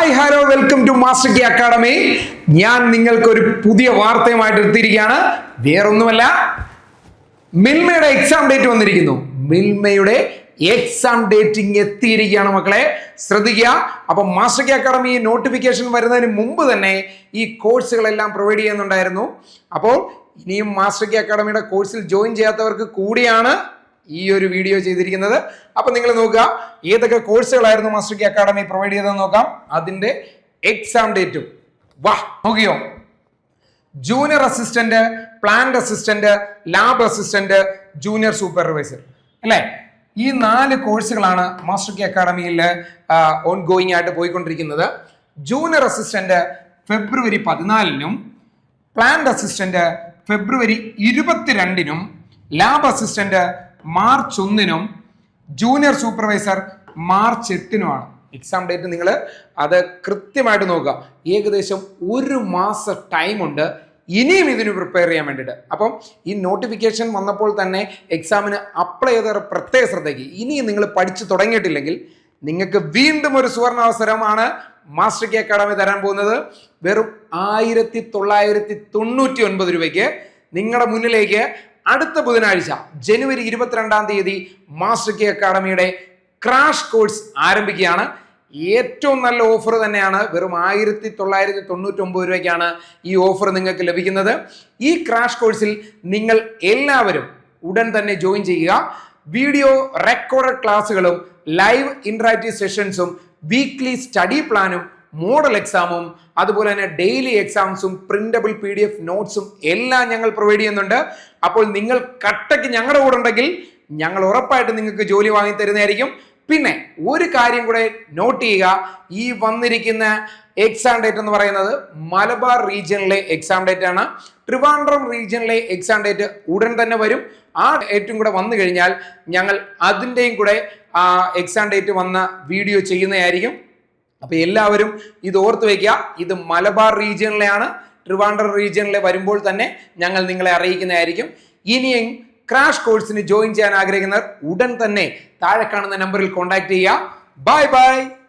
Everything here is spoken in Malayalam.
Hi hello welcome to Master K Academy ഞാൻ നിങ്ങൾക്ക് ഒരു പുതിയ വാർത്തയുമായിട്ട് എത്തിയിരിക്കുകയാണ്. വേറൊന്നുമല്ല മിൽമയുടെ എക്സാം ഡേറ്റ് വന്നിരിക്കുന്നു. മിൽമയുടെ എക്സാം ഡേറ്റിംഗ് എത്തിയിരിക്കുകയാണ് മക്കളെ. ശ്രദ്ധിക്കുക. അപ്പം മാസ്റ്റർ കി അക്കാഡമി നോട്ടിഫിക്കേഷൻ വരുന്നതിന് മുമ്പ് തന്നെ ഈ കോഴ്സുകളെല്ലാം പ്രൊവൈഡ് ചെയ്യുന്നുണ്ടായിരുന്നു. അപ്പോൾ ഇനിയും മാസ്റ്റർ കി അക്കാഡമിയുടെ കോഴ്സിൽ ജോയിൻ ചെയ്യാത്തവർക്ക് കൂടിയാണ്. ഈ ഒരു വീഡിയോ ചെയ്തിരിക്കുന്നത്. അപ്പം നിങ്ങൾ നോക്കുക ഏതൊക്കെ കോഴ്സുകളായിരുന്നു മാസ്റ്റർ കി അക്കാഡമി പ്രൊവൈഡ് ചെയ്തതെന്ന് നോക്കാം. അതിന്റെ എക്സാം ഡേറ്റും വാ നോക്കിയോ? Junior assistant plant assistant lab assistant junior supervisor അല്ലേ? ഈ നാല് കോഴ്സുകളാണ് മാസ്റ്റർ കെ അക്കാഡമിയിൽ ഓൺ ഗോയിങ് ആയിട്ട് പോയിക്കൊണ്ടിരിക്കുന്നത്. ജൂനിയർ അസിസ്റ്റന്റ് ഫെബ്രുവരി പതിനാലിനും പ്ലാന്റ് അസിസ്റ്റന്റ് ഫെബ്രുവരി ഇരുപത്തിരണ്ടിനും ലാബ് അസിസ്റ്റന്റ് മാർച്ച് ഒന്നിനും ജൂനിയർ സൂപ്പർവൈസർ മാർച്ച് എട്ടിനുമാണ്. എക്സാം ഡേറ്റ് നിങ്ങൾ അത് കൃത്യമായിട്ട് നോക്കുക. ഏകദേശം ഒരു മാസ ടൈമുണ്ട് ഇനിയും ഇതിന് പ്രിപ്പയർ ചെയ്യാൻ വേണ്ടിയിട്ട്. അപ്പം ഈ നോട്ടിഫിക്കേഷൻ വന്നപ്പോൾ തന്നെ എക്സാമിന് അപ്ലൈ ചെയ്ത പ്രത്യേക ശ്രദ്ധയ്ക്ക്. ഇനിയും നിങ്ങൾ പഠിച്ചു തുടങ്ങിയിട്ടില്ലെങ്കിൽ നിങ്ങൾക്ക് വീണ്ടും ഒരു സുവർണ അവസരമാണ് മാസ്റ്റർ കെ അക്കാഡമി തരാൻ പോകുന്നത്. വെറും ആയിരത്തി തൊള്ളായിരത്തി തൊണ്ണൂറ്റി ഒൻപത് രൂപയ്ക്ക് നിങ്ങളുടെ മുന്നിലേക്ക് അടുത്ത ബുധനാഴ്ച ജനുവരി ഇരുപത്തിരണ്ടാം തീയതി മാസ്റ്റർ കെ അക്കാഡമിയുടെ ക്രാഷ് കോഴ്സ് ആരംഭിക്കുകയാണ്. ഏറ്റവും നല്ല ഓഫർ തന്നെയാണ് വെറും ആയിരത്തി തൊള്ളായിരത്തി തൊണ്ണൂറ്റി ഒമ്പത് രൂപയ്ക്കാണ് ഈ ഓഫർ നിങ്ങൾക്ക് ലഭിക്കുന്നത്. ഈ ക്രാഷ് കോഴ്സിൽ നിങ്ങൾ എല്ലാവരും ഉടൻ തന്നെ ജോയിൻ ചെയ്യുക. വീഡിയോ റെക്കോർഡ് ക്ലാസ്സുകളും ലൈവ് ഇൻട്രാക്റ്റീവ് സെഷൻസും വീക്ക്ലി സ്റ്റഡി പ്ലാനും മോഡൽ എക്സാമും അതുപോലെ തന്നെ ഡെയിലി എക്സാംസും പ്രിന്റബിൾ പി ഡി എഫ് നോട്ട്സും എല്ലാം ഞങ്ങൾ പ്രൊവൈഡ് ചെയ്യുന്നുണ്ട്. അപ്പോൾ നിങ്ങൾ കട്ടയ്ക്ക് ഞങ്ങളുടെ കൂടെ ഉണ്ടെങ്കിൽ ഞങ്ങൾ ഉറപ്പായിട്ട് നിങ്ങൾക്ക് ജോലി വാങ്ങി തരുന്നതായിരിക്കും. പിന്നെ ഒരു കാര്യം കൂടെ നോട്ട് ചെയ്യുക. ഈ വന്നിരിക്കുന്ന എക്സാം ഡേറ്റ് എന്ന് പറയുന്നത് മലബാർ റീജിയനിലെ എക്സാം ഡേറ്റ് ആണ്. ട്രിവാൻഡ്രം റീജിയനിലെ എക്സാം ഡേറ്റ് ഉടൻ തന്നെ വരും. ആ ഡേറ്റും കൂടെ വന്നു കഴിഞ്ഞാൽ ഞങ്ങൾ അതിന്റെയും കൂടെ ആ എക്സാം ഡേറ്റ് വന്ന വീഡിയോ ചെയ്യുന്നതായിരിക്കും. അപ്പൊ എല്ലാവരും ഇത് ഓർത്ത് വെക്കുക. ഇത് മലബാർ റീജിയനിലെയാണ് ട്രിവാൻഡ്രം റീജിയനിലെ വരുമ്പോൾ തന്നെ ഞങ്ങൾ നിങ്ങളെ അറിയിക്കുന്നതായിരിക്കും. ഇനിയും ക്രാഷ് കോഴ്സിന് ജോയിൻ ചെയ്യാൻ ആഗ്രഹിക്കുന്നവർ ഉടൻ തന്നെ താഴെ കാണുന്ന നമ്പറിൽ കോൺടാക്ട് ചെയ്യുക. Bye bye.